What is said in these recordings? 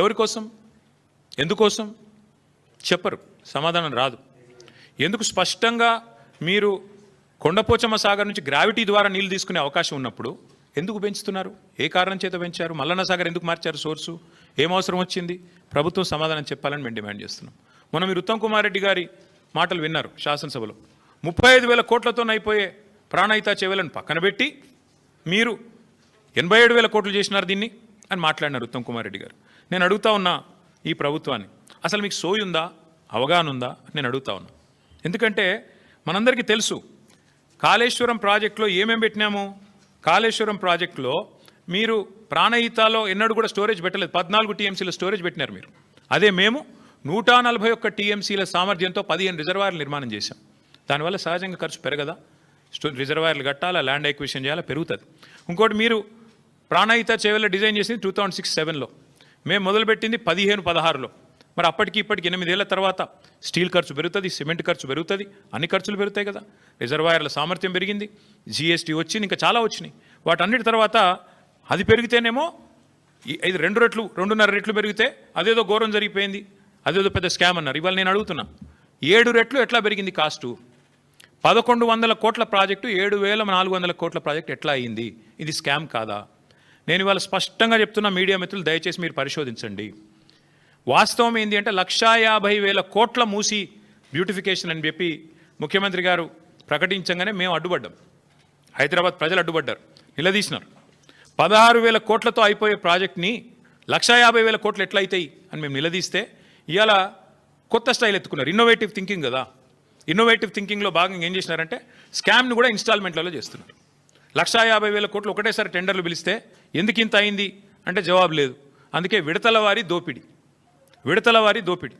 ఎవరి కోసం? ఎందుకోసం? చెప్పరు. సమాధానం రాదు. ఎందుకు స్పష్టంగా మీరు కొండపోచమ్మ సాగర్ నుంచి గ్రావిటీ ద్వారా నీళ్ళు తీసుకునే అవకాశం ఉన్నప్పుడు ఎందుకు పెంచుతున్నారు? ఏ కారణం చేత పెంచారు? మల్లన్న సాగర్ ఎందుకు మార్చారు సోర్సు? ఏం అవసరం వచ్చింది? ప్రభుత్వం సమాధానం చెప్పాలని మేము డిమాండ్ చేస్తున్నాం. మొన్న మీరు ఉత్తమ్ కుమార్ రెడ్డి గారి మాటలు విన్నారు శాసనసభలో. ముప్పై ఐదు వేల కోట్లతో అయిపోయే ప్రాణహిత చెవులను పక్కన పెట్టి మీరు ఎనభై ఏడు వేల కోట్లు చేసినారు దీన్ని అని మాట్లాడినారు ఉత్తమ్ కుమార్ రెడ్డి గారు. నేను అడుగుతా ఉన్నా ఈ ప్రభుత్వాన్ని. అసలు మీకు సోయి ఉందా? అవగాహన ఉందా? నేను అడుగుతా ఉన్నా. ఎందుకంటే మనందరికీ తెలుసు కాళేశ్వరం ప్రాజెక్టులో ఏమేం పెట్టినాము? కాళేశ్వరం ప్రాజెక్టులో మీరు ప్రాణహితాలో ఎన్నడూ కూడా స్టోరేజ్ పెట్టలేదు. పద్నాలుగు టీఎంసీల స్టోరేజ్ పెట్టినారు మీరు. అదే మేము నూట నలభై ఒక్క టీఎంసీల సామర్థ్యంతో పదిహేను రిజర్వాయర్లు నిర్మాణం చేశాం. దానివల్ల సహజంగా ఖర్చు పెరగదా? స్టో రిజర్వాయర్లు కట్టాలా? ల్యాండ్ ఎక్విషన్ చేయాలా? పెరుగుతుంది. ఇంకోటి మీరు ప్రాణహిత చేవల డిజైన్ చేసింది టూ థౌజండ్ సిక్స్ సెవెన్లో. మేము మొదలుపెట్టింది పదిహేను పదహారులో. మరి అప్పటికి ఇప్పటికి ఎనిమిదేళ్ళ తర్వాత స్టీల్ ఖర్చు పెరుగుతుంది సిమెంట్ ఖర్చు పెరుగుతుంది అన్ని ఖర్చులు పెరుగుతాయి కదా. రిజర్వాయర్ల సామర్థ్యం పెరిగింది జీఎస్టీ వచ్చింది ఇంకా చాలా వచ్చినాయి. వాటన్నిటి తర్వాత అది పెరిగితేనేమో ఈ- ఇది రెండు రెట్లు రెండున్నర రెట్లు పెరిగితే అదేదో ఘోరం జరిగిపోయింది అదేదో పెద్ద స్కామ్ అన్నారు. ఇవాళ నేను అడుగుతున్నా ఏడు రెట్లు ఎట్లా పెరిగింది కాస్టు? పదకొండు వందల కోట్ల ప్రాజెక్టు ఏడు వేల నాలుగు వందల కోట్ల ప్రాజెక్టు ఎట్లా అయింది? ఇది స్కామ్ కాదా? నేను ఇవాళ స్పష్టంగా చెప్తున్న మీడియా మిత్రులు దయచేసి మీరు పరిశోధించండి. వాస్తవం ఏంటి అంటే లక్షా యాభై వేల కోట్ల మూసి బ్యూటిఫికేషన్ అని చెప్పి ముఖ్యమంత్రి గారు ప్రకటించగానే మేము అడ్డుపడ్డాం. హైదరాబాద్ ప్రజలు అడ్డుపడ్డారు. నిలదీసినారు. పదహారు వేల కోట్లతో అయిపోయే ప్రాజెక్ట్ని లక్షా యాభై వేల కోట్లు ఎట్లయితాయి అవుతాయి అని మేము నిలదీస్తే ఇవాళ కొత్త స్టైల్ ఎత్తుకున్నారు. ఇన్నోవేటివ్ థింకింగ్ కదా. ఇన్నోవేటివ్ థింకింగ్లో భాగంగా ఏం చేసినారంటే స్కామ్ని కూడా ఇన్స్టాల్మెంట్లలో చేస్తున్నారు. లక్షా యాభై వేల కోట్లు ఒకటేసారి టెండర్లు పిలిస్తే ఎందుకు ఇంత అయింది? అంటే జవాబు లేదు. అందుకే విడతల వారి దోపిడి. విడతల వారి దోపిడీ.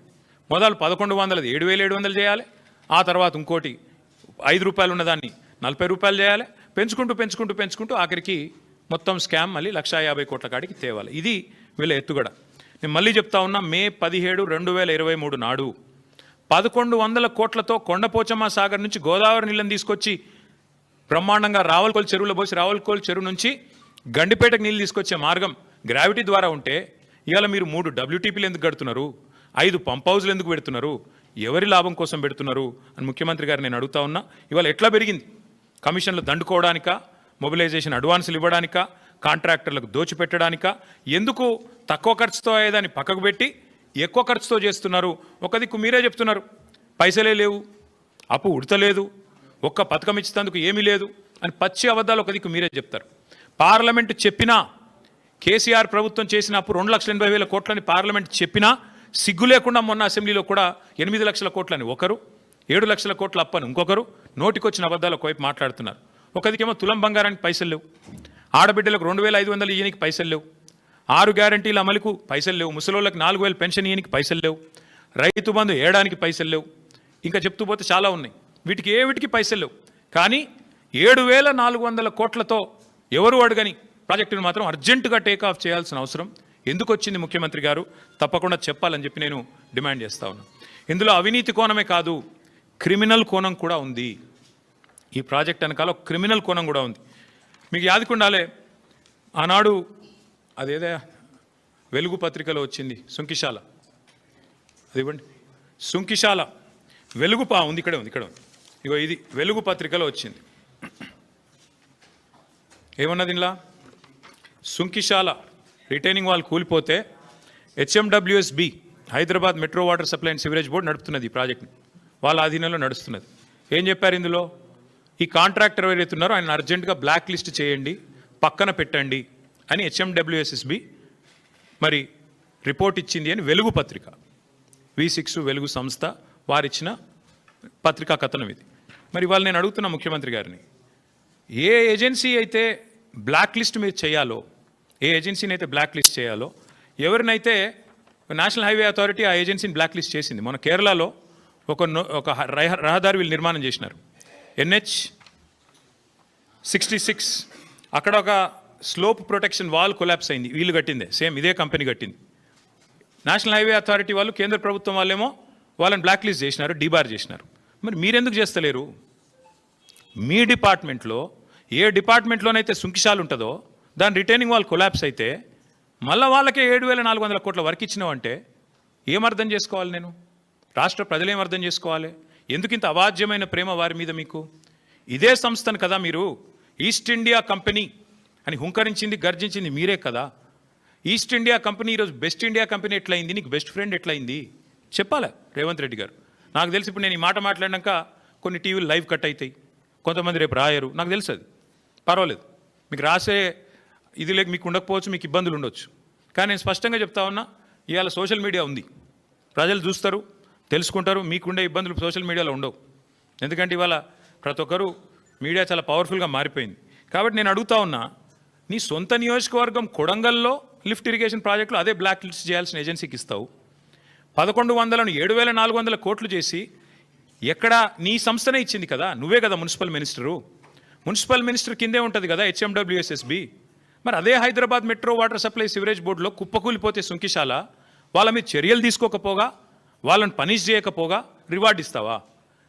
మొదలు పదకొండు వందలది ఏడు వేలు ఏడు వందలు చేయాలి. ఆ తర్వాత ఇంకోటి ఐదు రూపాయలు ఉన్నదాన్ని నలభై రూపాయలు చేయాలి. పెంచుకుంటూ పెంచుకుంటూ పెంచుకుంటూ ఆఖరికి మొత్తం స్కామ్ మళ్ళీ లక్షా యాభై కోట్ల కాడికి తేవాలి. ఇది వీళ్ళ ఎత్తుగడ. నేను మళ్ళీ చెప్తా ఉన్నా మే పదిహేడు రెండు వేల ఇరవై మూడు నాడు పదకొండు వందల కోట్లతో కొండపోచమ్మ సాగర్ నుంచి గోదావరి నీళ్ళని తీసుకొచ్చి బ్రహ్మాండంగా రావల్కోలు చెరువులో పోసి రావల్కోలు చెరువు నుంచి గండిపేటకు నీళ్ళు తీసుకొచ్చే మార్గం గ్రావిటీ ద్వారా ఉంటే ఇవాళ మీరు మూడు డబ్ల్యూటీపీలు ఎందుకు కడుతున్నారు? ఐదు పంప్ హౌజ్లు ఎందుకు పెడుతున్నారు? ఎవరి లాభం కోసం పెడుతున్నారు? అని ముఖ్యమంత్రి గారు నేను అడుగుతా ఉన్నా. ఇవాళ ఎట్లా పెరిగింది? కమిషన్లు దండుకోవడానికా? మొబిలైజేషన్ అడ్వాన్సులు ఇవ్వడానికా? కాంట్రాక్టర్లకు దోచిపెట్టడానికా? ఎందుకు తక్కువ ఖర్చుతో అయ్యేదాన్ని పక్కకు పెట్టి ఎక్కువ ఖర్చుతో చేస్తున్నారు? ఒక దిక్కు మీరే చెప్తున్నారు. పైసలే లేవు. అప్పు ఉడతలేదు. ఒక్క పథకం ఇచ్చేందుకు ఏమీ లేదు. అని పచ్చి అబద్ధాలు ఒక దిక్కు మీరే చెప్తారు. పార్లమెంట్ చెప్పినా కేసీఆర్ ప్రభుత్వం చేసిన అప్పు రెండు లక్షల ఎనభై వేల కోట్లని పార్లమెంట్ చెప్పినా సిగ్గు లేకుండా మొన్న అసెంబ్లీలో కూడా ఎనిమిది లక్షల కోట్లని ఒకరు ఏడు లక్షల కోట్ల అప్పని ఇంకొకరు నోటికొచ్చిన అబద్ధాలు ఒకవైపు మాట్లాడుతున్నారు. ఒకదికేమో తులం బంగారానికి పైసలు లేవు. ఆడబిడ్డలకు రెండు వేల ఐదు వందలు ఈయనకి పైసలు లేవు. ఆరు గ్యారంటీల అమలుకు పైసలు లేవు. ముసలోళ్ళకి నాలుగు వేల పెన్షన్ ఈయనకి పైసలు లేవు. రైతు బంధు ఏడానికి పైసలు లేవు. ఇంకా చెప్తూ పోతే చాలా ఉన్నాయి. వీటికి ఏ వీటికి పైసలు లేవు. కానీ ఏడు వేల నాలుగు వందల కోట్లతో ఎవరు అడగని ప్రాజెక్టును మాత్రం అర్జెంటుగా టేక్ ఆఫ్ చేయాల్సిన అవసరం. ఎందుకు వచ్చింది ముఖ్యమంత్రి గారు? తప్పకుండా చెప్పాలని చెప్పి నేను డిమాండ్ చేస్తా ఉన్నాను ఇందులో అవినీతి కోణమే కాదు క్రిమినల్ కోణం కూడా ఉంది. ఈ ప్రాజెక్ట్ వెనకాల క్రిమినల్ కోణం కూడా ఉంది. మీకు యాదకుండాలే ఆనాడు అదేదే వెలుగు పత్రికలో వచ్చింది సుంకిశాల. అది ఇవ్వండి. సుంకిశాల. వెలుగు పా ఉంది ఇక్కడే ఉంది ఇక్కడ ఉంది. ఇగో ఇది వెలుగు పత్రికలో వచ్చింది. ఏమన్నది ఇలా సుంకిశాల రిటైనింగ్ వాళ్ళు కూలిపోతే HMWSB Hyderabad metro water supply and sewerage board నడుపుతున్నది ఈ ప్రాజెక్ట్ని. వాళ్ళ ఆధీనంలో నడుస్తున్నది. ఏం చెప్పారు ఇందులో? ఈ కాంట్రాక్టర్ ఎవరైతే ఉన్నారో ఆయన అర్జెంటుగా బ్లాక్ లిస్ట్ చేయండి పక్కన పెట్టండి అని హెచ్ఎండబ్ల్యూఎస్ఎస్బి మరి రిపోర్ట్ ఇచ్చింది అని వెలుగు పత్రిక. వి సిక్స్ వెలుగు సంస్థ వారిచ్చిన పత్రికా కథనం ఇది. మరి వాళ్ళు నేను అడుగుతున్న ముఖ్యమంత్రి గారిని ఏ ఏజెన్సీ అయితే బ్లాక్ లిస్ట్ మీరు చేయాలో ఏ ఏజెన్సీని అయితే బ్లాక్ లిస్ట్ చేయాలో ఎవరినైతే నేషనల్ హైవే అథారిటీ ఆ ఏజెన్సీని బ్లాక్ లిస్ట్ చేసింది మన కేరళలో ఒక నో- ఒక రహదారి వీళ్ళు నిర్మాణం చేసినారు. ఎన్హెచ్ సిక్స్టీ సిక్స్ అక్కడ ఒక స్లోప్ ప్రొటెక్షన్ వాల్ కొలాప్స్ అయింది వీళ్ళు కట్టిందే సేమ్ ఇదే కంపెనీ కట్టింది. నేషనల్ హైవే అథారిటీ వాళ్ళు కేంద్ర ప్రభుత్వం వాళ్ళేమో వాళ్ళని బ్లాక్ లిస్ట్ చేసినారు డీబార్ చేసినారు. మరి మీరెందుకు చేస్తలేరు? మీ డిపార్ట్మెంట్లో ఏ డిపార్ట్మెంట్లోనైతే సుంకిశాలు ఉంటుందో దాని రిటైనింగ్ వాల్ కొలాప్స్ అయితే మళ్ళీ వాళ్ళకే ఏడు వేల నాలుగు వందల కోట్ల వరకు ఇచ్చినావంటే ఏం అర్థం చేసుకోవాలి నేను? రాష్ట్ర ప్రజలు అర్థం చేసుకోవాలి? ఎందుకు ఇంత అవాజ్యమైన ప్రేమ వారి మీద మీకు? ఇదే సంస్థను కదా మీరు ఈస్ట్ ఇండియా కంపెనీ అని హుంకరించింది గర్జించింది మీరే కదా. ఈస్ట్ ఇండియా కంపెనీ ఈరోజు బెస్ట్ ఇండియా కంపెనీ ఎట్లయింది? నీకు బెస్ట్ ఫ్రెండ్ ఎట్లయింది? చెప్పాలి రేవంత్ రెడ్డి గారు? నాకు తెలిసి ఇప్పుడు నేను ఈ మాట మాట్లాడినాక కొన్ని టీవీలు లైవ్ కట్ అవుతాయి కొంతమంది రేపు రాయరు. నాకు తెలుసు అది. పర్వాలేదు. మీకు రాసే ఇది లేక మీకు ఉండకపోవచ్చు మీకు ఇబ్బందులు ఉండొచ్చు. కానీ నేను స్పష్టంగా చెప్తా ఉన్నా ఇవాళ సోషల్ మీడియా ఉంది. ప్రజలు చూస్తారు తెలుసుకుంటారు మీకుండే ఇబ్బందులు సోషల్ మీడియాలో ఉండవు. ఎందుకంటే ఇవాళ ప్రతి ఒక్కరు మీడియా చాలా పవర్ఫుల్గా మారిపోయింది. కాబట్టి నేను అడుగుతా ఉన్నా నీ సొంత నియోజకవర్గం కొడంగల్లో లిఫ్ట్ ఇరిగేషన్ ప్రాజెక్టులో అదే బ్లాక్ లిస్ట్ చేయాల్సిన ఏజెన్సీకి ఇస్తావు. పదకొండు వందలను ఏడు వేల నాలుగు వందల కోట్లు చేసి ఎక్కడ నీ సంస్థనే ఇచ్చింది కదా నువ్వే కదా మున్సిపల్ మినిస్టరు. మున్సిపల్ మినిస్టర్ కిందే ఉంటుంది కదా హెచ్ఎండబ్ల్యూఎస్ఎస్బి మరి అదే Hyderabad metro water supply sewerage బోర్డులో కుప్పకూలిపోతే సుంకిశాల? వాళ్ళ మీద చర్యలు తీసుకోకపోగా? వాళ్ళని పనిష్ చేయకపోగా? రివార్డ్ ఇస్తావా?